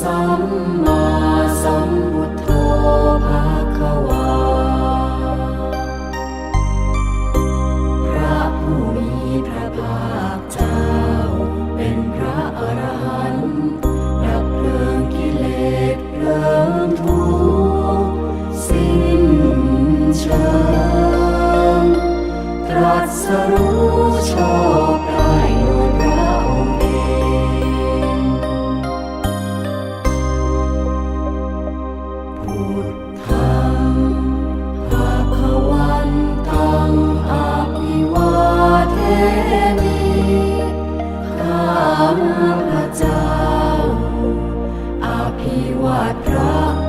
สัมมาสัมพุทโธภาควา ที่วาดพระ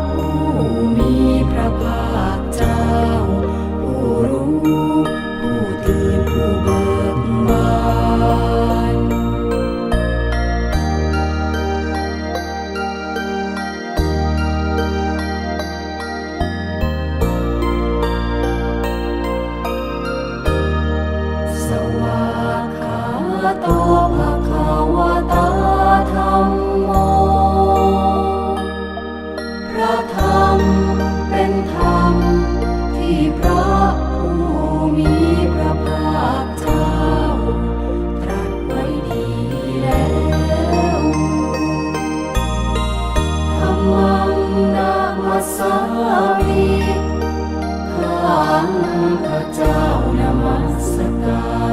พระเจ้านมัสการ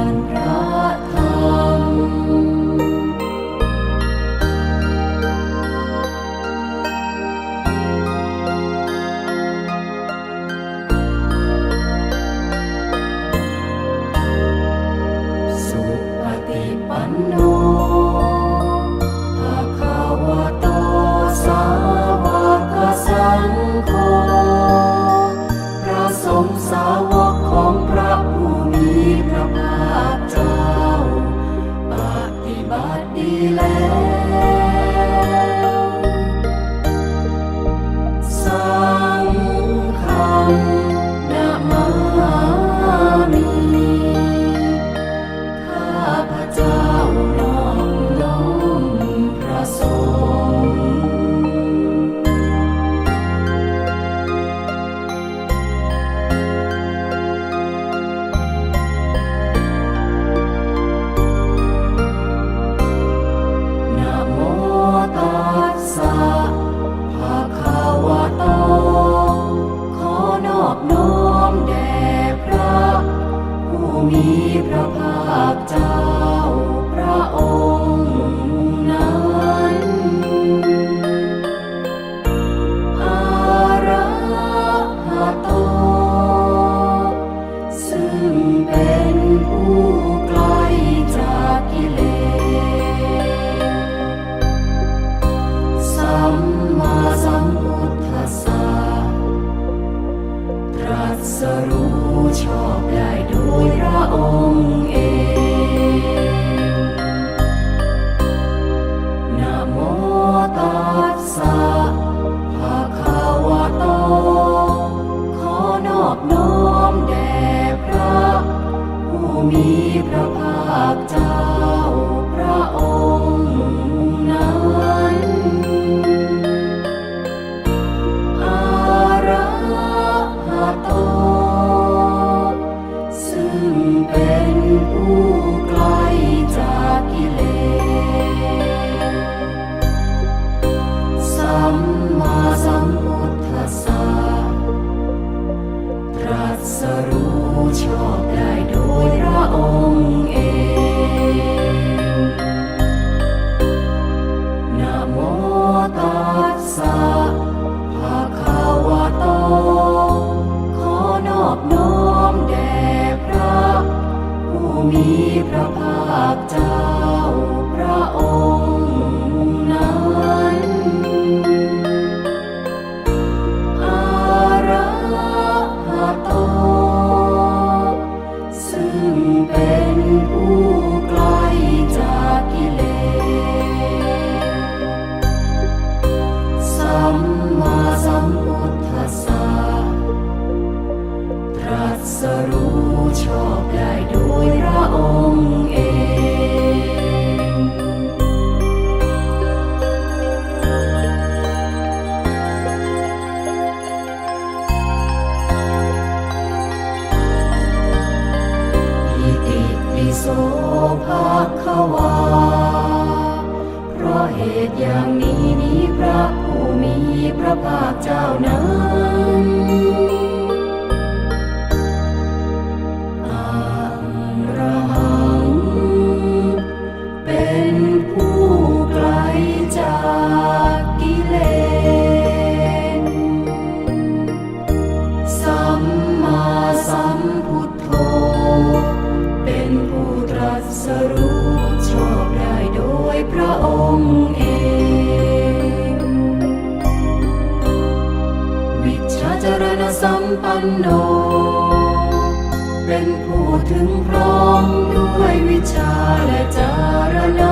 за ручок. องวิชาเจริสัมปันโน เป็นผู้ถึงพร้อมด้วยวิชาและจารณา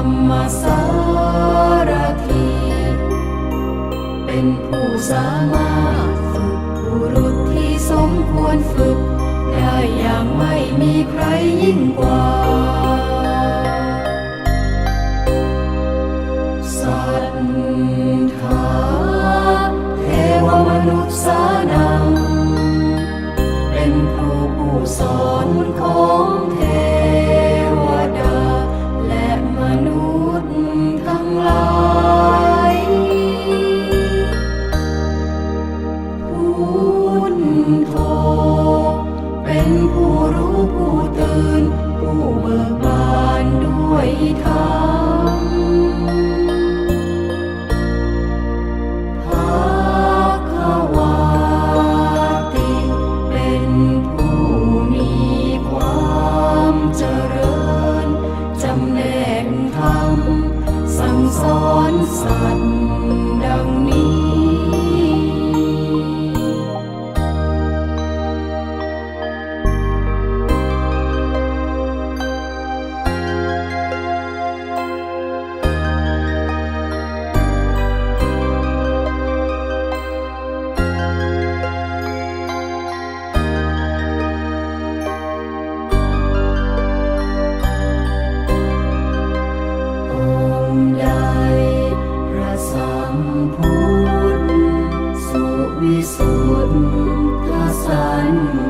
รมสารทีเป็นผู้สามารถฝึกบุรุษที่สมควรฝึก ได้อย่างไม่มีใครยิ่งกว่า 爱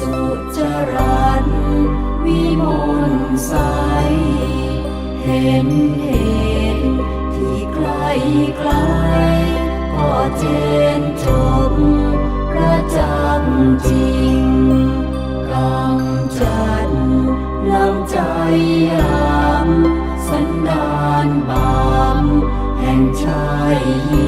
สุจรันวิมลใส เห็นเห็นที่ไกลไกล ก็เจนจบระจัจริงกำจัดนำใจยาม สันดานบามแห่งชาย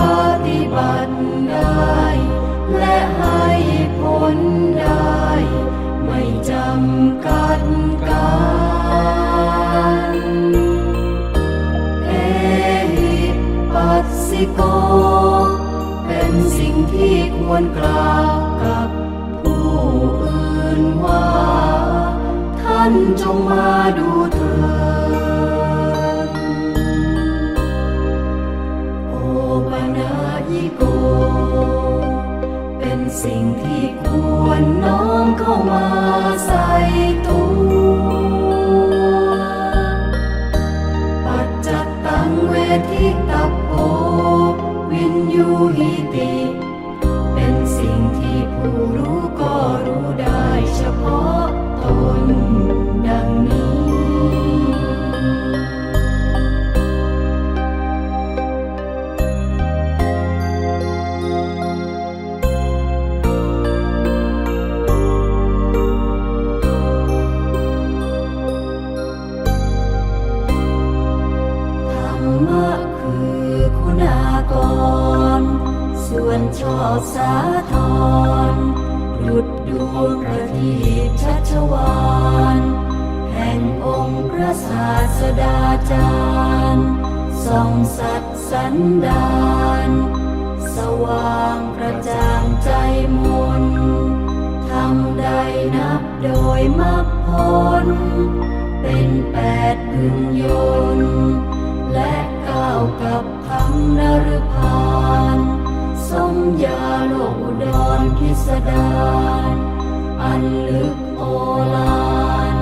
ปฏิบัติได้ และให้ผลได้ ไม่จำกัดการเอหิปัสสิโก เป็นสิ่งที่ควรกล่าวกับผู้อื่นว่า ท่านจงมาดู วรน้อมเข้ามาใส่ตัว ปัจจัตตังเวทิตัพโพวินยูหิติ เป็นสิ่งที่ผู้รู้ก็รู้ได้เฉพาะ นดานสว่างกระจ่างใจมนทำได้นับโดยมรรคผลเป็นแปดพึงยนและก้าวกับธรรมนรพานสมยาโลกอุดรพิสดารอันลึกโอฬาร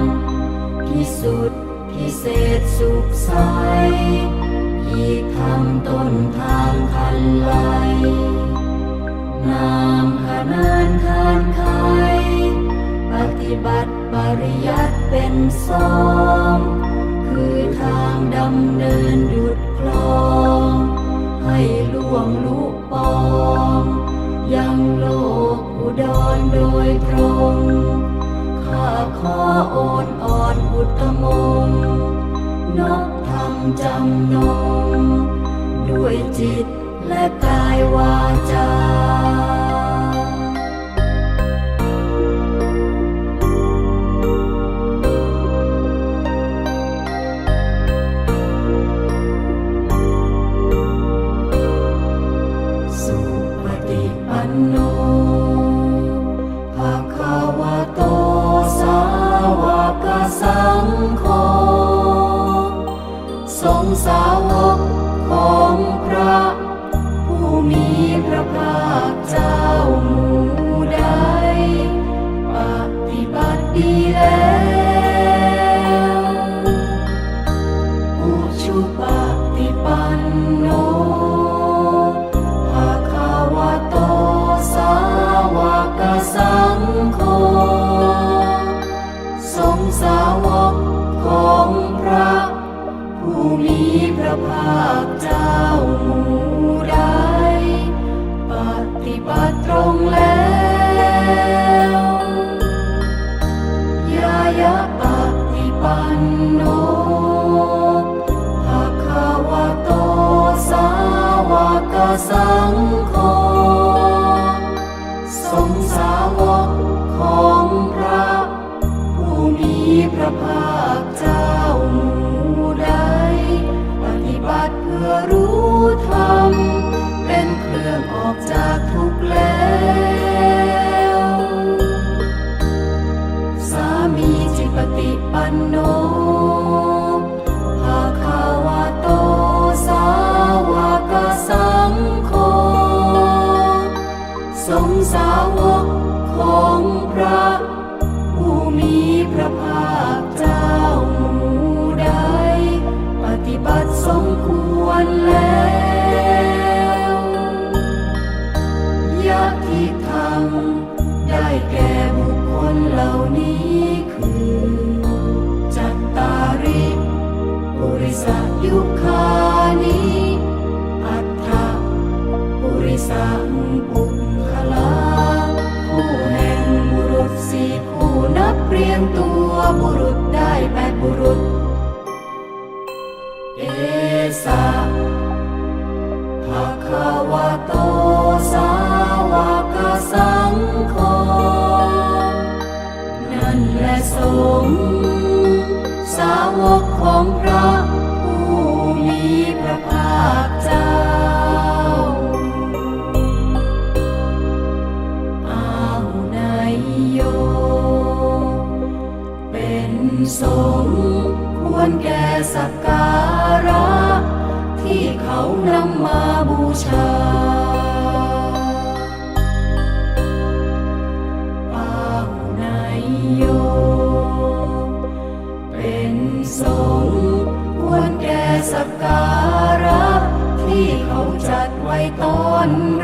ที่สุดพิเศษสุขใส อีกทำต้นทางคันไลนามขนานคานไขปฏิบัติปริยัติเป็นสองคือทางดำเนินดุดคลอง ให้ล่วงลุปอง ยังโลกอุดรโดยตรงข้าขอโอนอ่อนอุตมงค์นก จำนง ด้วยจิตและกายวาจา ต้น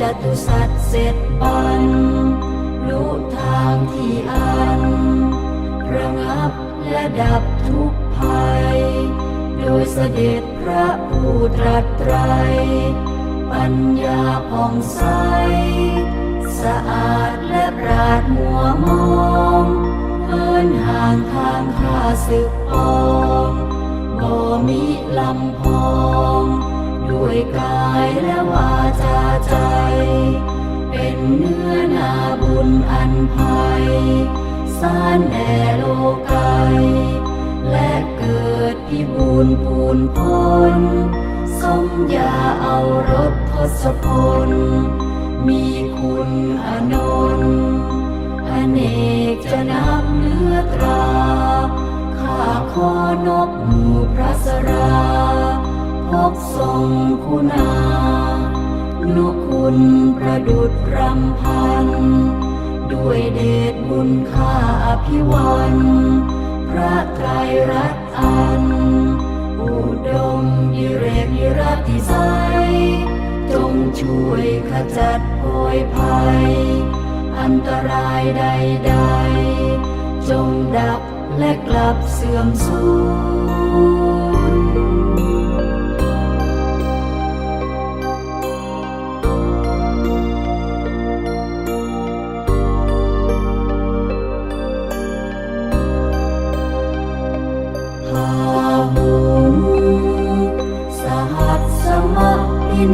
จตุสัตว์เสร็จบันรู้ทางที่อัน ระงับและดับทุกภัย โดยเสด็จพระผู้ตรัสไตร ปัญญาผ่องใส สะอาดและปราดมัวมองเอินห่างทางข้าศึกปองบ่มีลำพอง ด้วยกายและวาจาใจ เป็นเนื้อนาบุญอันภัยสานแด่โลกายและเกิดพิบูรปูนพ้นสมยาเอารถทศพล มีคุณอนนท์อเนกจะนับเนื้อตราข้าขอนบหมู่พระสรา พบทรงคุณานุคุณประดุดรำพัน ด้วยเดชบุญข้าอภิวันพระไตรรัตน์อัน อุดมดิเรกนิรติไสจงช่วยขจัดโพยภัย อันตรายใดๆ จงดับและกลับเสื่อมสูญ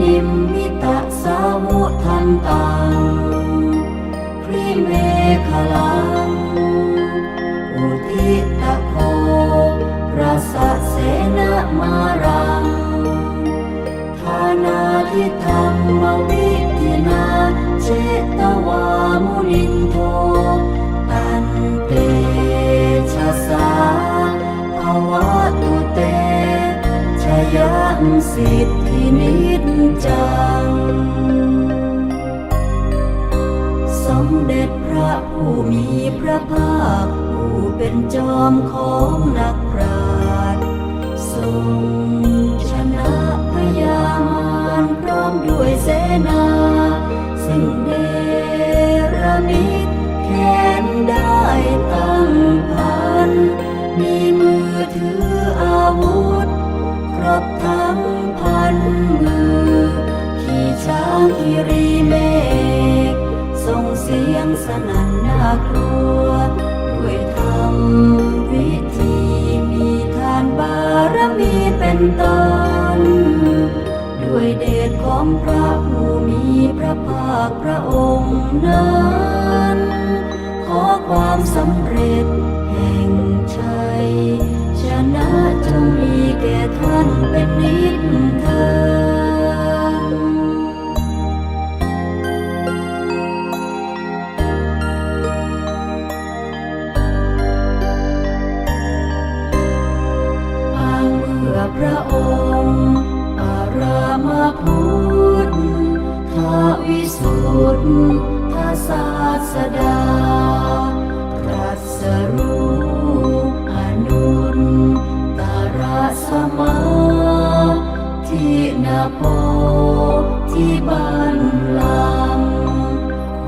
นิมมิตะสาวุทันตังพริเมฆลัง อุทิตะโครสะเสนามารัง สิทธินิจจัง สมเด็จพระผู้มีพระภาค ผู้เป็นจอมของนักปราชญ์ทรงชนะพยามารพร้อมด้วยเสนา ซึ่งเดรมิตแขนได้ตั้งพัน มีมือถือ คีรีเมฆส่งเสียงสนั่นน่ากลัว ด้วยธรรมวิธีมีทานบารมีเป็นต้น ด้วยเดชของพระผู้มีพระภาคพระองค์นั้น ขอความสำเร็จแห่งชัชนะจงมีแก่ท่านเป็นนิจ สุทธศาสดาตรัสรู้อนุนตระสมาที่นาโพที่บันลัง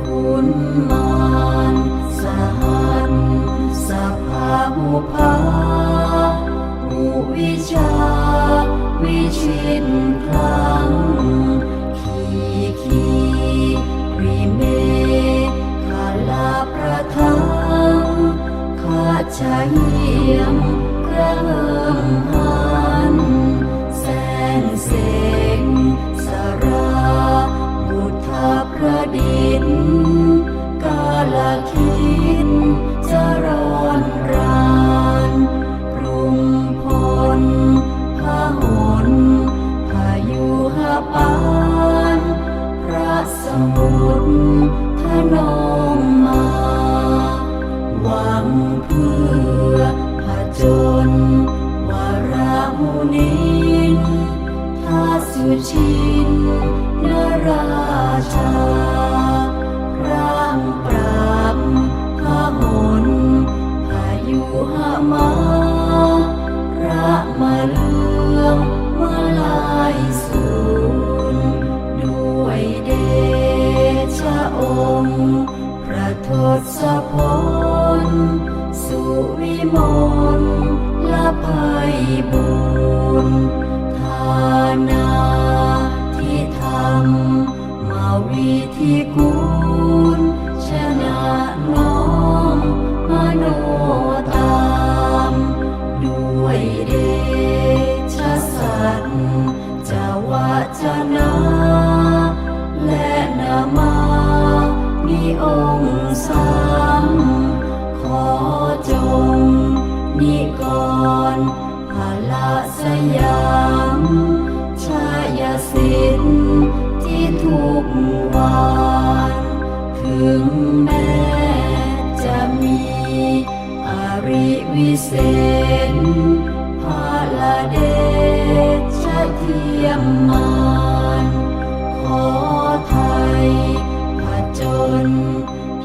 คุณมารสหันสภาหุภาอุวิชาวิชิตพลัง ใชาเหียมกระเหิมหันแสงเสงสราบุทธประดิษฐ์กาลคิ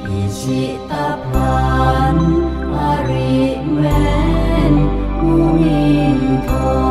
พิชิตพันอริเวนมุนิทร